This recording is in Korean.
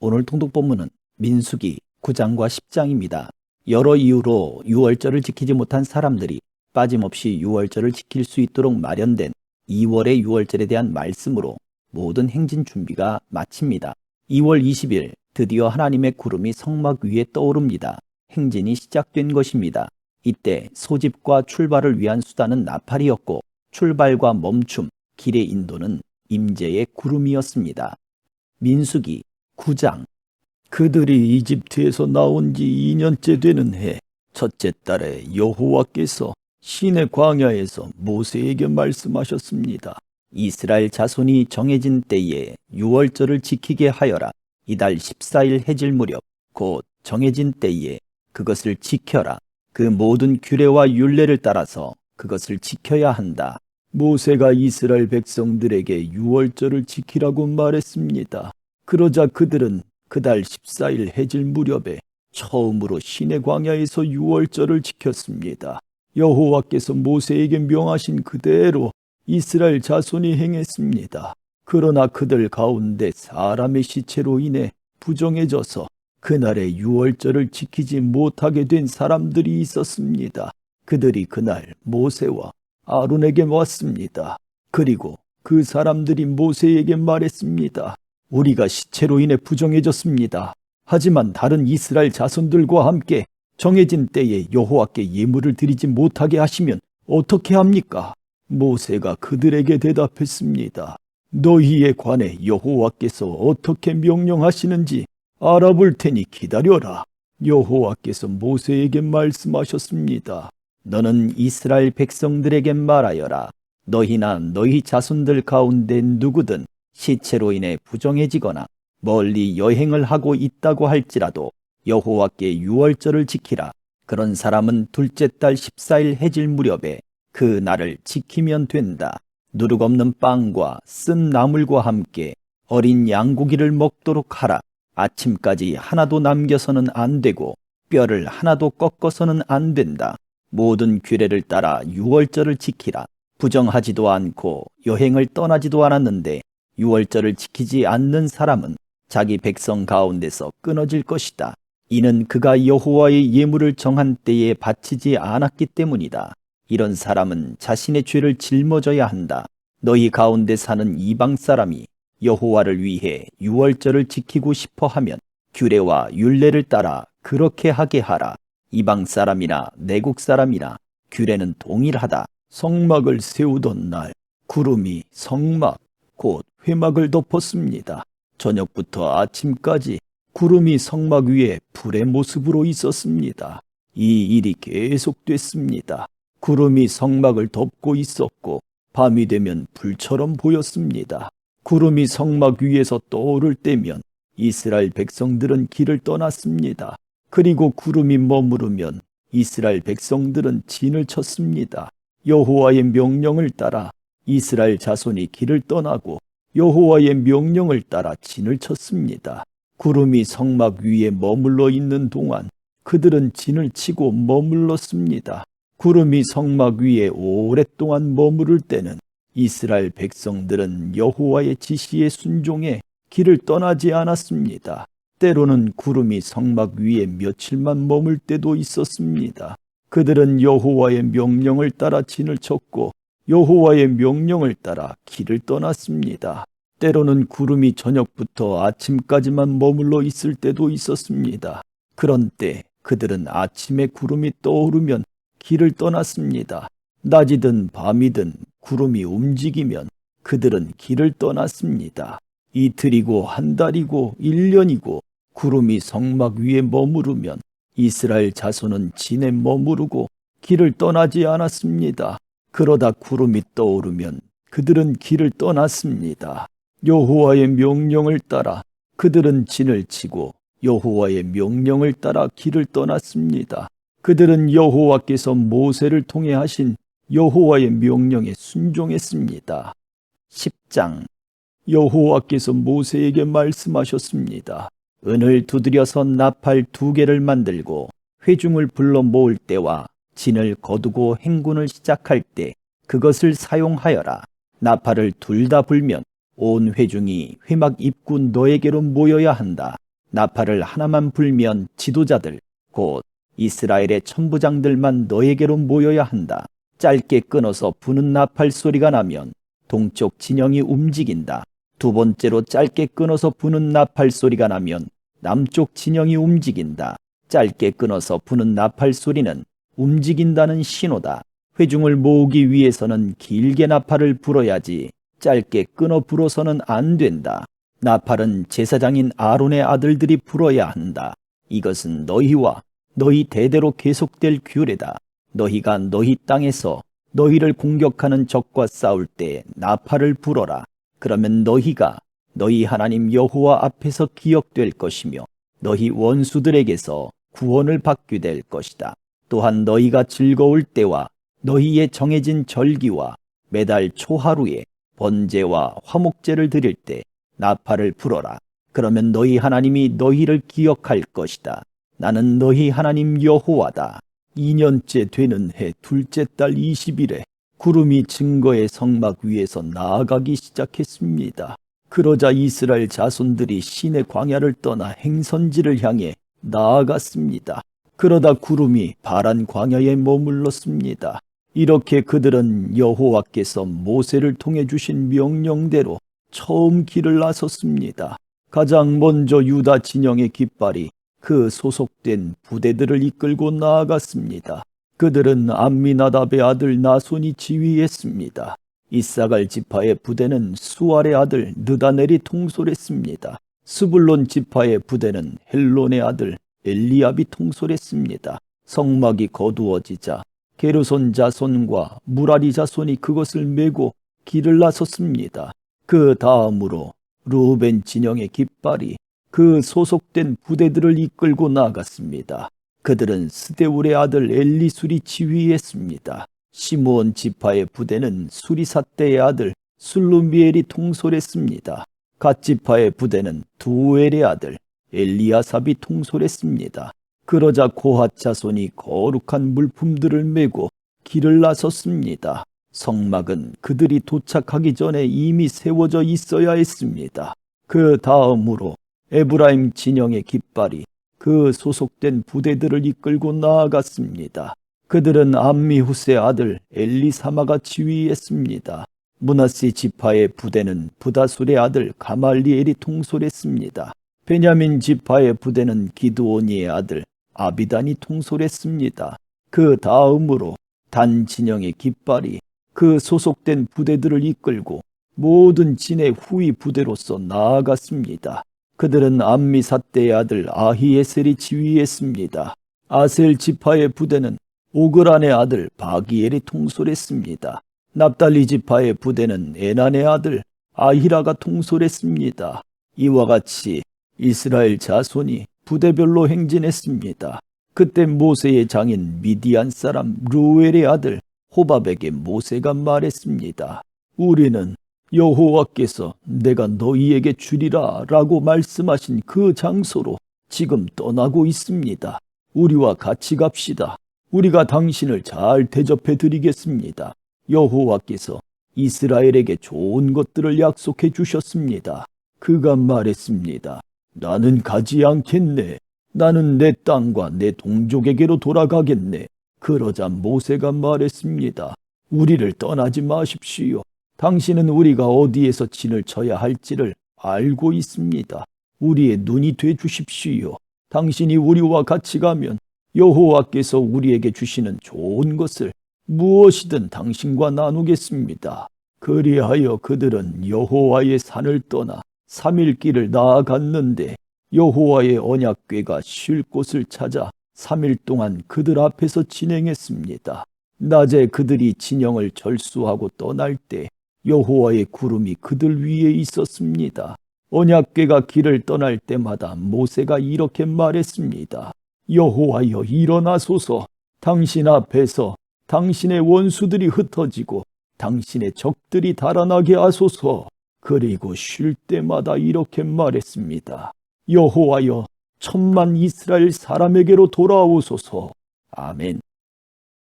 오늘 통독 본문은 민수기 9장과 10장입니다. 여러 이유로 유월절을 지키지 못한 사람들이 빠짐없이 유월절을 지킬 수 있도록 마련된 2월의 유월절에 대한 말씀으로 모든 행진 준비가 마칩니다. 2월 20일 드디어 하나님의 구름이 성막 위에 떠오릅니다. 행진이 시작된 것입니다. 이때 소집과 출발을 위한 수단은 나팔이었고 출발과 멈춤, 길의 인도는 임재의 구름이었습니다. 민수기 9장 그들이 이집트에서 나온 지 2년째 되는 해 첫째 달에 여호와께서 신의 광야에서 모세에게 말씀하셨습니다. 이스라엘 자손이 정해진 때에 유월절을 지키게 하여라. 이달 14일 해질 무렵 곧 정해진 때에 그것을 지켜라. 그 모든 규례와 율례를 따라서 그것을 지켜야 한다. 모세가 이스라엘 백성들에게 유월절을 지키라고 말했습니다. 그러자 그들은 그달 14일 해질 무렵에 처음으로 신의 광야에서 유월절을 지켰습니다. 여호와께서 모세에게 명하신 그대로 이스라엘 자손이 행했습니다. 그러나 그들 가운데 사람의 시체로 인해 부정해져서 그날의 유월절을 지키지 못하게 된 사람들이 있었습니다. 그들이 그날 모세와 아론에게 왔습니다. 그리고 그 사람들이 모세에게 말했습니다. 우리가 시체로 인해 부정해졌습니다. 하지만 다른 이스라엘 자손들과 함께 정해진 때에 여호와께 예물을 드리지 못하게 하시면 어떻게 합니까? 모세가 그들에게 대답했습니다. 너희에 관해 여호와께서 어떻게 명령하시는지 알아볼 테니 기다려라. 여호와께서 모세에게 말씀하셨습니다. 너는 이스라엘 백성들에게 말하여라. 너희나 너희 자손들 가운데 누구든 시체로 인해 부정해지거나 멀리 여행을 하고 있다고 할지라도 여호와께 유월절을 지키라. 그런 사람은 둘째 달 14일 해질 무렵에 그 날을 지키면 된다. 누룩 없는 빵과 쓴 나물과 함께 어린 양고기를 먹도록 하라. 아침까지 하나도 남겨서는 안 되고 뼈를 하나도 꺾어서는 안 된다. 모든 규례를 따라 유월절을 지키라. 부정하지도 않고 여행을 떠나지도 않았는데 유월절을 지키지 않는 사람은 자기 백성 가운데서 끊어질 것이다. 이는 그가 여호와의 예물을 정한 때에 바치지 않았기 때문이다. 이런 사람은 자신의 죄를 짊어져야 한다. 너희 가운데 사는 이방 사람이 여호와를 위해 유월절을 지키고 싶어 하면 규례와 율례를 따라 그렇게 하게 하라. 이방 사람이나 내국 사람이나 규례는 동일하다. 성막을 세우던 날 구름이 성막 곧 회막을 덮었습니다. 저녁부터 아침까지 구름이 성막 위에 불의 모습으로 있었습니다. 이 일이 계속됐습니다. 구름이 성막을 덮고 있었고 밤이 되면 불처럼 보였습니다. 구름이 성막 위에서 떠오를 때면 이스라엘 백성들은 길을 떠났습니다. 그리고 구름이 머무르면 이스라엘 백성들은 진을 쳤습니다. 여호와의 명령을 따라 이스라엘 자손이 길을 떠나고 여호와의 명령을 따라 진을 쳤습니다. 구름이 성막 위에 머물러 있는 동안 그들은 진을 치고 머물렀습니다. 구름이 성막 위에 오랫동안 머무를 때는 이스라엘 백성들은 여호와의 지시에 순종해 길을 떠나지 않았습니다. 때로는 구름이 성막 위에 며칠만 머물 때도 있었습니다. 그들은 여호와의 명령을 따라 진을 쳤고 여호와의 명령을 따라 길을 떠났습니다. 때로는 구름이 저녁부터 아침까지만 머물러 있을 때도 있었습니다. 그런 때 그들은 아침에 구름이 떠오르면 길을 떠났습니다. 낮이든 밤이든 구름이 움직이면 그들은 길을 떠났습니다. 이틀이고 한 달이고 일 년이고 구름이 성막 위에 머무르면 이스라엘 자손은 진에 머무르고 길을 떠나지 않았습니다. 그러다 구름이 떠오르면 그들은 길을 떠났습니다. 여호와의 명령을 따라 그들은 진을 치고 여호와의 명령을 따라 길을 떠났습니다. 그들은 여호와께서 모세를 통해 하신 여호와의 명령에 순종했습니다. 10장 여호와께서 모세에게 말씀하셨습니다. 은을 두드려서 나팔 두 개를 만들고 회중을 불러 모을 때와 진을 거두고 행군을 시작할 때 그것을 사용하여라. 나팔을 둘 다 불면 온 회중이 회막 입구 너에게로 모여야 한다. 나팔을 하나만 불면 지도자들 곧 이스라엘의 천부장들만 너에게로 모여야 한다. 짧게 끊어서 부는 나팔 소리가 나면 동쪽 진영이 움직인다. 두 번째로 짧게 끊어서 부는 나팔 소리가 나면 남쪽 진영이 움직인다. 짧게 끊어서 부는 나팔 소리는 움직인다는 신호다. 회중을 모으기 위해서는 길게 나팔을 불어야지 짧게 끊어 불어서는 안 된다. 나팔은 제사장인 아론의 아들들이 불어야 한다. 이것은 너희와 너희 대대로 계속될 규례다. 너희가 너희 땅에서 너희를 공격하는 적과 싸울 때 나팔을 불어라. 그러면 너희가 너희 하나님 여호와 앞에서 기억될 것이며 너희 원수들에게서 구원을 받게 될 것이다. 또한 너희가 즐거울 때와 너희의 정해진 절기와 매달 초하루에 번제와 화목제를 드릴 때 나팔을 불어라. 그러면 너희 하나님이 너희를 기억할 것이다. 나는 너희 하나님 여호와다. 2년째 되는 해 둘째 달 20일에 구름이 증거의 성막 위에서 나아가기 시작했습니다. 그러자 이스라엘 자손들이 신의 광야를 떠나 행선지를 향해 나아갔습니다. 그러다 구름이 바란 광야에 머물렀습니다. 이렇게 그들은 여호와께서 모세를 통해 주신 명령대로 처음 길을 나섰습니다. 가장 먼저 유다 진영의 깃발이 그 소속된 부대들을 이끌고 나아갔습니다. 그들은 암미나답의 아들 나손이 지휘했습니다. 이사갈 지파의 부대는 수알의 아들 느다넬이 통솔했습니다. 스불론 지파의 부대는 헬론의 아들 엘리압이 통솔했습니다. 성막이 거두어지자 게르손 자손과 무라리 자손이 그것을 메고 길을 나섰습니다. 그 다음으로 루벤 진영의 깃발이 그 소속된 부대들을 이끌고 나갔습니다. 그들은 스데울의 아들 엘리술이 지휘했습니다. 시므온 지파의 부대는 수리사떼의 아들 술루미엘이 통솔했습니다. 갓 지파의 부대는 두엘의 아들 엘리아삽이 통솔했습니다. 그러자 고핫 자손이 거룩한 물품들을 메고 길을 나섰습니다. 성막은 그들이 도착하기 전에 이미 세워져 있어야 했습니다. 그 다음으로 에브라임 진영의 깃발이 그 소속된 부대들을 이끌고 나아갔습니다. 그들은 암미후스의 아들 엘리사마가 지휘했습니다. 문하시 지파의 부대는 부다술의 아들 가말리엘이 통솔했습니다. 베냐민 지파의 부대는 기드오니의 아들 아비단이 통솔했습니다. 그 다음으로 단 진영의 깃발이 그 소속된 부대들을 이끌고 모든 진의 후위 부대로서 나아갔습니다. 그들은 암미사떼의 아들 아히에셀이 지휘했습니다. 아셀 지파의 부대는 오그란의 아들 바기엘이 통솔했습니다. 납달리 지파의 부대는 에난의 아들 아히라가 통솔했습니다. 이와 같이 이스라엘 자손이 부대별로 행진했습니다. 그때 모세의 장인 미디안 사람 루엘의 아들 호밥에게 모세가 말했습니다. 우리는 여호와께서 내가 너희에게 주리라 라고 말씀하신 그 장소로 지금 떠나고 있습니다. 우리와 같이 갑시다. 우리가 당신을 잘 대접해 드리겠습니다. 여호와께서 이스라엘에게 좋은 것들을 약속해 주셨습니다. 그가 말했습니다. 나는 가지 않겠네. 나는 내 땅과 내 동족에게로 돌아가겠네. 그러자 모세가 말했습니다. 우리를 떠나지 마십시오. 당신은 우리가 어디에서 진을 쳐야 할지를 알고 있습니다. 우리의 눈이 돼 주십시오. 당신이 우리와 같이 가면 여호와께서 우리에게 주시는 좋은 것을 무엇이든 당신과 나누겠습니다. 그리하여 그들은 여호와의 산을 떠나 3일 길을 나아갔는데 여호와의 언약궤가 쉴 곳을 찾아 3일 동안 그들 앞에서 진행했습니다. 낮에 그들이 진영을 절수하고 떠날 때 여호와의 구름이 그들 위에 있었습니다. 언약궤가 길을 떠날 때마다 모세가 이렇게 말했습니다. 여호와여 일어나소서 당신 앞에서 당신의 원수들이 흩어지고 당신의 적들이 달아나게 하소서. 그리고 쉴 때마다 이렇게 말했습니다. 여호와여 천만 이스라엘 사람에게로 돌아오소서. 아멘.